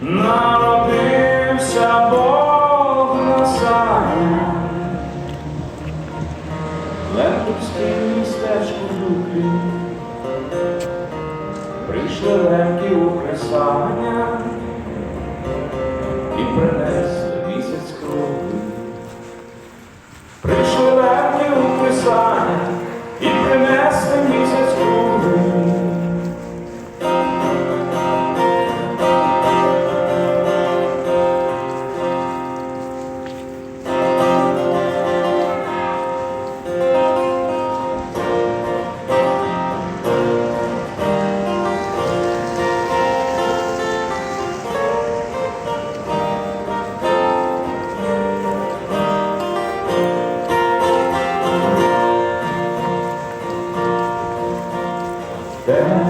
народився Бог на сані, лемківське містечко Люблі, прийшли легкі у Хресання і принесли місяць крові. Прийшли легкі у Хресання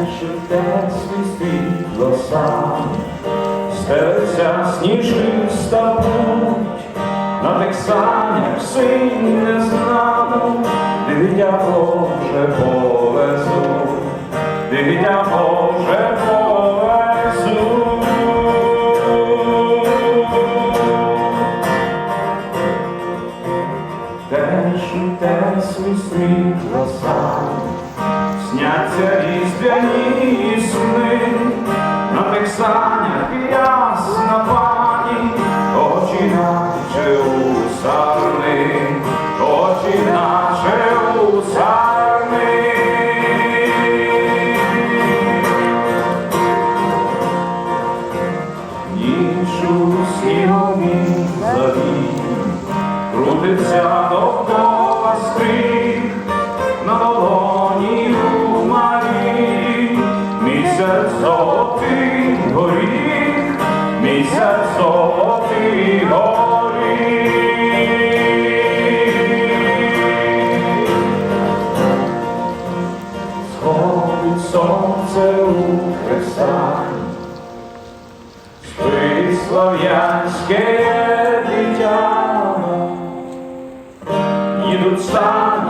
Свій світло сам, стелиться сніжиста путь, на тих санях синь не знав, дитя Боже повезу, дитя Боже повезу. Що те свій світло сам, Сняться різдвяні сни, на тих санях ясна пані, очі наче у сарни, очі наче у сарни. Ніч у сніговій заві, крутиться золотий горіх, місяць золотий горіх. Сходить сонце у хрестах, спить слов'янське дитя. Їдуть сані,